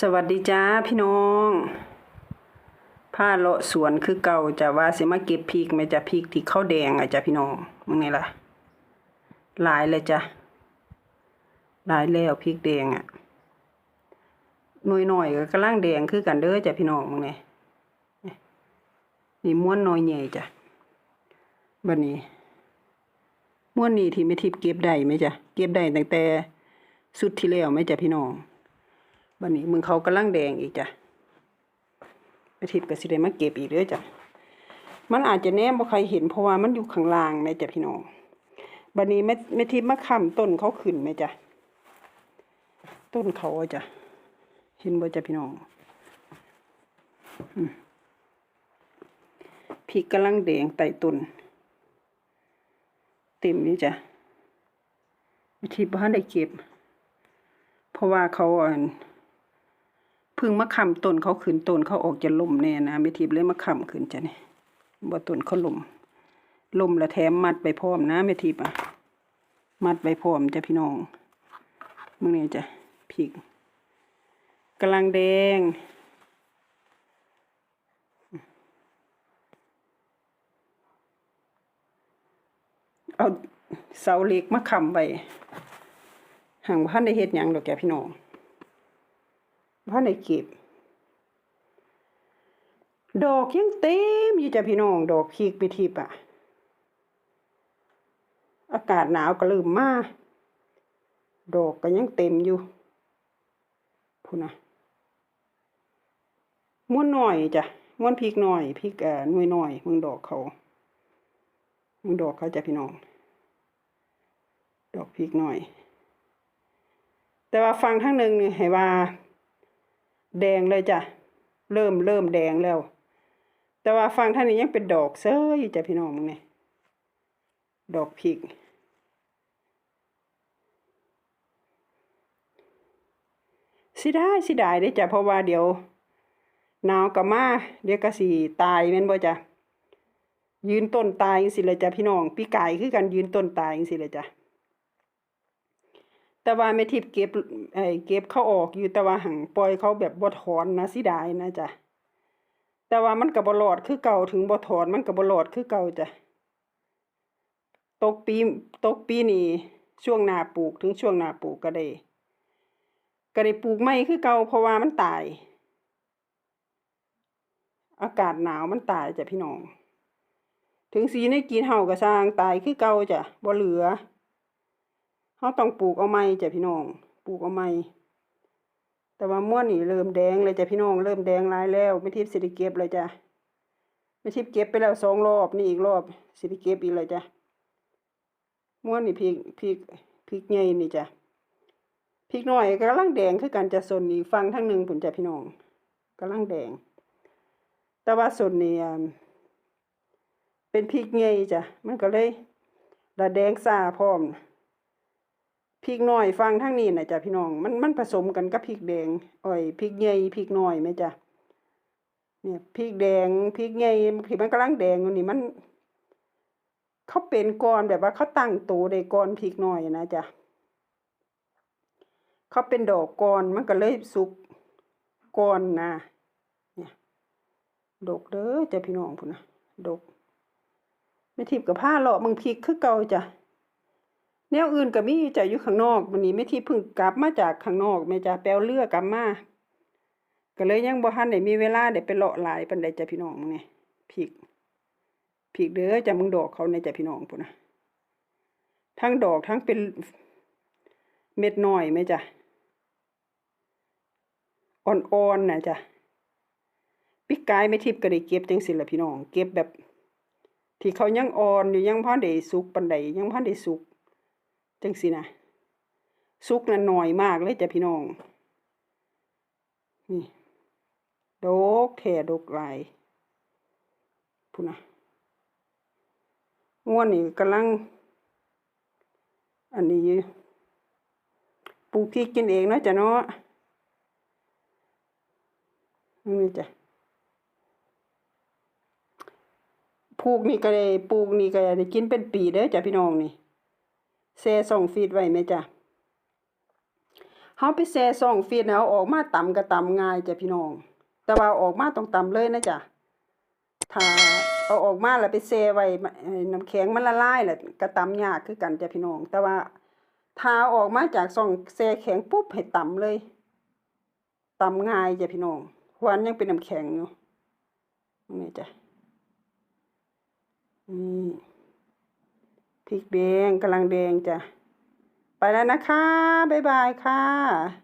สวัสดีจ้าพี่น้องผ้าเลาะสวนคือเก่าจะว่าสิมาเก็บพริกไหมจ้ะพริกที่ข้าวแดงอะจ้ะพี่น้องมึงไงล่ะหลายเลยจ้ะหลายแล้วพริกแดงอะหน่วยหน่อยก็กำลังแดงคือกันเด้อจ้ะพี่น้องมึงไงนี่ม้วนน้อยใหญ่จ้ะบัดนี้ม้วนนี้ที่ไม่ทิพเก็บได้ไหมจ้ะเก็บได้ตั้งแต่สุดที่แล้วไหมจ้ะพี่น้อง บันนี้มึงเขากำลังแดงอีกจ้ะไปทิพย์ก็สิได้มาเก็บอีกเด้อจ้ะมันอาจจะแนมบ่ใครเห็นเพราะว่ามันอยู่ข้างล่างแม่จ้ะพี่น้องบันนี้แม่แม่ทิพย์มาค้ำต้นเขาขึ้นแม่จ้ะต้นเขาจ้ะเห็นบ่จ้ะพี่น้องอพริกกำลังแดงไต่ต้นเต็มนี่จ้ะแม่ทิพย์บ่ทันได้เก็บ เพราะว่าเขาอ่อน พึ่งมาค้ำต้นเขาขึ้นต้นเขาออกจะล่มแน่นะไม่ทิพเลยมาค้ำขึ้นจ้ะนี่บ่ต้นเขาล่มล่มแล้วแถมมัดไปพร้อมนะไม่ทิพอะ มัดไปพร้อมจ้ะพี่น้องมึงนี่จ้ะพริกกำลังแดงเอาเสาเหล็กมาค้ำไว้ห่างบ้านได้เฮ็ดหยังดอกแกพี่น้อง บ้านได้เก็บ ดอกยังเต็มอยู่จ้ะพี่น้อง ดอกพริกไปทิพอะอากาศหนาวก็เริ่มมาดอกก็ยังเต็มอยู่พูนะม้วนหน่อยจ้ะม้วนพริกหน่อยพริกเอ่อน่วยหน่อยมึงดอกเขามึงดอกเขาจ้ะพี่น้อง ดอกพริกหน่อย แต่ว่าฟังทั้งหนึ่งนี่ให้ว่า แดงเลยจ้ะ เริ่มเริ่มแดงแล้ว แต่ว่าฟังท่างนี้ยังเป็นดอกเซ้ยอยู่จ้ะพี่น้องมึงนี่ดอกพริกสิได้สิได้ได้จ้ะเพราะว่าเดี๋ยวหนาวก็มาเดี๋ยวก็สิตายแม่นบ่จ้ะยืนต้นตายจังซี่เลยจ้ะพี่น้องปีกายคือกันยืนต้นตายจังซี่เลยจ้ะ แต่ว่าแม่ทิพย์เก็บไอ้เก็บเขาออกอยู่แต่ว่าหังปล่อยเขาแบบบ่ถอนนะสิได้นะจ๊ะแต่ว่ามันก็บ่รอดคือเก่าถึงบ่ถอนมันก็บ่รอดคือเก่าจ้ะตกปีตกปีนี้ช่วงหนาปลูกถึงช่วงหนาปลูกก็ได้ก็ได้ปลูกใหม่คือเก่าเพราะว่ามันตาย อากาศหนาวมันตายจ้ะพี่น้อง ถึงสีในกินเห่าก็สร้างตายคือเก่าจ้ะบ่เหลือ เขาต้องปลูกเอาไม้จ้ะพี่น้อง ปลูกเอาไม้แต่ว่าม่วนนี่เริ่มแดงเลยจ้ะพี่น้องเริ่มแดงหลายแล้ว ไม่ทิพย์สิริเก็บเลยจ้ะไม่ทิพย์เก็บไปแล้วสองรอบนี่อีกรอบสิริเก็บอีกเลยจ้ะม่วนนี่พริกพริกพริกใหญ่นี่จ้ะพริกน้อยก็กำลังแดงคือกันจะส่วนนี้ฟังทั้งหนึ่งผุนจ้ะพี่น้องกำลังแดง แต่ว่าส่วนนี้อ่เป็นพริกใหญ่จ้ะมันก็เลยระแดงซาพร้อม พริกน้อยฟังทั้งนี้นะจ๊ะพี่น้องมันมันผสมกันกับพริกแดงอ้อยพริกใหญ่พริกน้อยไหมจ๊ะเนี่ยพริกแดงพริกใหญ่ที่มันกำลังแดงอยู่นี่มัน เขาเป็นก้อนแบบว่าเขาตั้งตัวได้ก้อนพริกน้อยนะจ๊ะเขาเป็นดอกก้อนมันก็เลยสุกก้อนนะเนี่ยดกเด้อจ้ะพี่น้องพุ่นนะดกไม่ทิพย์กับผ้าเลาะมึงพริกคือเก่าจ้ะ แนวอื่นก็มีจ้ะอยู่ข้างนอกวันนี้แม่ที่เพิ่งกลับมาจากข้างนอกแม่จ้ะแปลเรือกลับมาก็เลยยังบ่ทันได้มีเวลาได้ไปเลาะหลายปานใดจ้ะพี่น้องมึงนี่พริกพริกเด้อจ้ะมึงดอกเขาในจ้ะพี่น้องพุ่นนะทั้งดอกทั้งเป็นเม็ดน้อยแม่จ้ะอ่อนๆน่ะจ้ะปิกกายไม่ทิพย์ก็ได้เก็บจังซี่ล่ะพี่น้อง เก็บแบบ ที่เขายังอ่อนอยู่ยังพอได้สุกปานใดยังพอได้สุก จังสินะซุกนั้นหน่อยมากเลยจ้ะพี่น้อง นี่ดกแท่ดกหลายพูนะง่วนนี่กำลัง อันนี้ปลูกพริกกินเองเนาะจ้ะเนาะนี่จ้ะปลูกนี่ก็ได้ปลูกนี่ก็ได้กินเป็นปีเด้อจ้ะพี่น้องนี่ แซ่ส่องฟีดไว้ไหมจ้ะเฮาไปแช่ช่องฟรีซเอาออกมาต่ำก็ตำง่ายจ้ะพี่น้อง แต่ว่าออกมาต้องต่ำเลยนะจ๊ะถ้าเอาออกมาแล้วไปแช่ไว้น้ำแข็งมันละลายแหล้วก็ตำยากคือกันจ้ะพี่น้อง แต่ว่าถ้าออกมาจากช่องแช่แข็งปุ๊บให้ต่ำเลยต่ำง่ายจ้ะพี่น้องเพราะอันยังเป็นน้ำแข็งอยู่นี่จ้ะนี่ พริกแดงกำลังแดงจ้ะ ไปแล้วนะคะ บ๊ายบายค่ะ